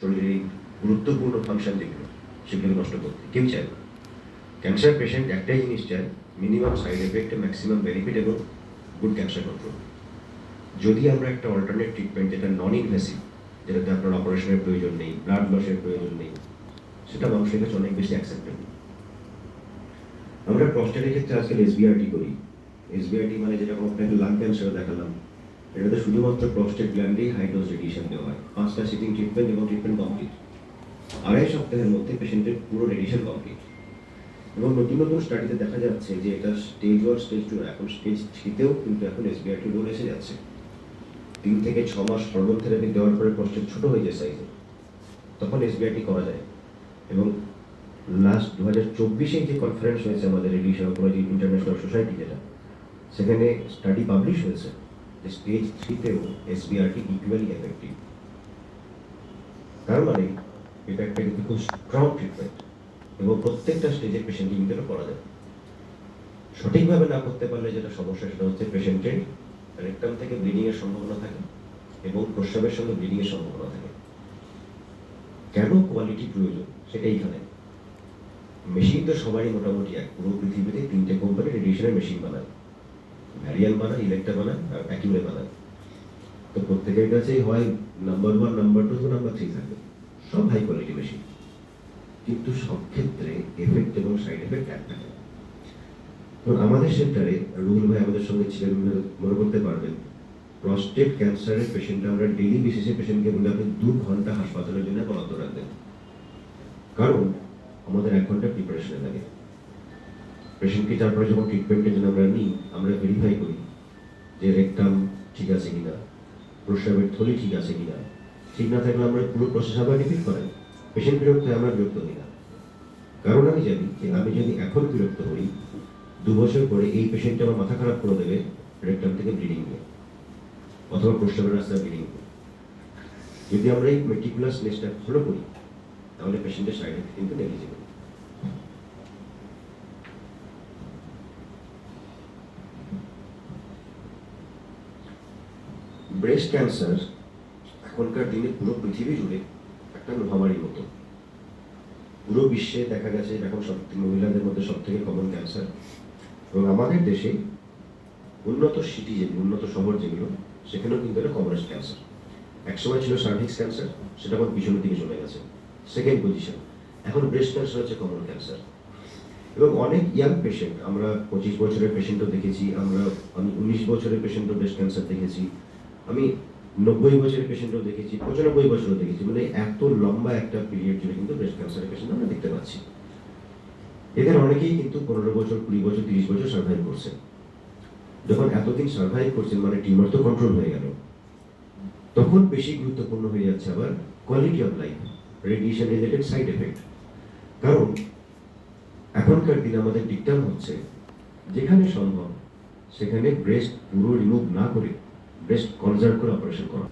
শরীরের এই গুরুত্বপূর্ণ ফাংশন যেগুলো, সেগুলো নষ্ট করতে কেউ চায় না। ক্যান্সার পেশেন্ট একটাই জিনিস চায় minimum side effect maximum benefit এবং গুড ক্যান্সার কন্ট্রোল যদি আমরা একটা অল্টারনেট ট্রিটমেন্ট যেটা নন ইনভেসিভ যেটাতে আপনার অপারেশনের প্রয়োজন নেই ব্লাড লসের প্রয়োজন নেই, সেটা মানুষের কাছে অনেক বেশি অ্যাকসেপ্টেবল আমরা প্রস্টেটের ক্ষেত্রে আজকাল এসবিআরটি করি। এসবিআরটি মানে যেটা আপনাকে লাং ক্যান্সার দেখালাম এটাতে শুধুমাত্র প্রস্টেট গ্ল্যান্ডেই হাই ডোজ রেডিয়েশন দেওয়া হয়। পাঁচটা সিটিং ট্রিটমেন্ট এবং ট্রিটমেন্ট কমপ্লিট আড়াই সপ্তাহের মধ্যে পেশেন্টের পুরো রেডিয়েশন কমপ্লিট এবং নতুন নতুন স্টাডিতে দেখা যাচ্ছে যে এটা স্টেজ ওয়ান স্টেজ টু এখন স্টেজ থ্রিতেও কিন্তু এখন এসবিআরটি রোল এসে যাচ্ছে। তিন থেকে ছ মাস হরমোন থেরাপি দেওয়ার পরে প্রস্টেট ছোট হয়ে যায় সাইজে তখন এসবিআরটি করা যায়। এবং লাস্ট দু হাজার চব্বিশে যে কনফারেন্স হয়েছে আমাদের রেডিয়েশন ইন্টারন্যাশনাল সোসাইটি যেটা, সেখানে স্টাডি পাবলিশ হয়েছে। স্টেজ থ্রিতেও এসবিআরটি ইকুয়ালি এফেক্টিভ তার মানে এটা একটা কিন্তু খুব স্ট্রং ট্রিটমেন্ট এবং প্রত্যেকটা স্টেজের পেশেন্টকে কিন্তু করা যায়। সঠিকভাবে না করতে পারলে যেটা সমস্যা সেটা হচ্ছে পেশেন্টের রেকটাম থেকে ব্লিডিং এর সম্ভাবনা থাকে এবং প্রস্রাবের সঙ্গে ব্লিডিং এর সম্ভাবনা থাকে। কেন কোয়ালিটি প্রয়োজন? সেটা এইখানে মেশিন তো সবারই মোটামুটি এক। পুরো পৃথিবীতে তিনটে কোম্পানি রেডিয়েশনের মেশিন বানায়। ভ্যারিয়াল বানায় ইলেকট্রা বানায়, আর অ্যাকিউরে বানায়। তো প্রত্যেকের কাছেই হয় number one number two number three থাকে সব হাই কোয়ালিটি মেশিন কিন্তু সব ক্ষেত্রে এফেক্ট এবং সাইড এফেক্ট এক থাকে। আমাদের সেন্টারে রুহুল ভাই আমাদের সঙ্গে ছিলেন, মনে- করতে পারবেন। প্রস্টেট ক্যান্সারের পেশেন্ট আমরা ডেলি বেসিসে পেশেন্টকে বলে, আপনি দু ঘণ্টা হাসপাতালের জন্য বরাদ্দ রাখবেন। কারণ আমাদের এক ঘণ্টা প্রিপারেশনে লাগে। পেশেন্টকে তারপরে যখন ট্রিটমেন্টের জন্য আমরা নিই, আমরা ভেরিফাই করি যে রেকটাম ঠিক আছে কিনা প্রস্রাবের থলি ঠিক আছে কিনা। ঠিক না থাকলে আমরা পুরো প্রসেস আবার রিপিট করেন পেশেন্ট বিরক্ত আমরা বিরক্ত হই না। কারণ আমি জানি যে আমি যদি এখন বিরক্ত হই, দু বছর পরে এই পেশেন্ট আমার মাথা খারাপ করে দেবে রেকটাম থেকে ব্লিডিং নিয়ে। অথবা প্রস্রাবের রাস্তায় ব্লিডিং যদি আমরা এই মেটিকুলাস নেসটা ফলো করি, তাহলে পেশেন্টের সাইড কিন্তু নেগলিজিবল ব্রেস্ট ক্যান্সার এখনকার দিনে পুরো পৃথিবী জুড়ে একটা মহামারীর মতো। পুরো বিশ্বে দেখা গেছে এখন সব মহিলাদের মধ্যে সব থেকে কমন ক্যান্সার এবং আমাদের দেশে উন্নত সিটি যেগুলো, উন্নত শহর যেগুলো, সেখানেও কিন্তু এটা কমনেস্ট ক্যান্সার একসময় ছিল সার্ভিক্স ক্যান্সার সেটা এখন পিছনের দিকে চলে গেছে। সেকেন্ড পজিশন এখন ব্রেস্ট ক্যান্সার হচ্ছে কমন ক্যান্সার এবং অনেক ইয়াং পেশেন্ট আমরা পঁচিশ বছরের পেশেন্টও দেখেছি, আমরা আমি উনিশ বছরের পেশেন্টও ব্রেস্ট ক্যান্সার দেখেছি। আমি নব্বই বছরের পেশেন্টও দেখেছি, পঁচানব্বই বছরও দেখেছি মানে এত লম্বা একটা পিরিয়ড জুড়ে কিন্তু ব্রেস্ট ক্যান্সারের পেশেন্ট আমরা দেখতে পাচ্ছি। এদের অনেকেই কিন্তু পনেরো বছর, কুড়ি বছর, তিরিশ বছর সার্ভাইভ করছে যখন এতদিন সার্ভাইভ করছেন মানে টিউমার তো কন্ট্রোল হয়ে গেল। তখন বেশি গুরুত্বপূর্ণ হয়ে যাচ্ছে আবার quality of life radiation related side effect কারণ এখনকার দিনে আমাদের ডিকটাম হচ্ছে, যেখানে সম্ভব, সেখানে ব্রেস্ট পুরো রিমুভ না করে ব্রেস্ট কনজার্ভ করে অপারেশন করা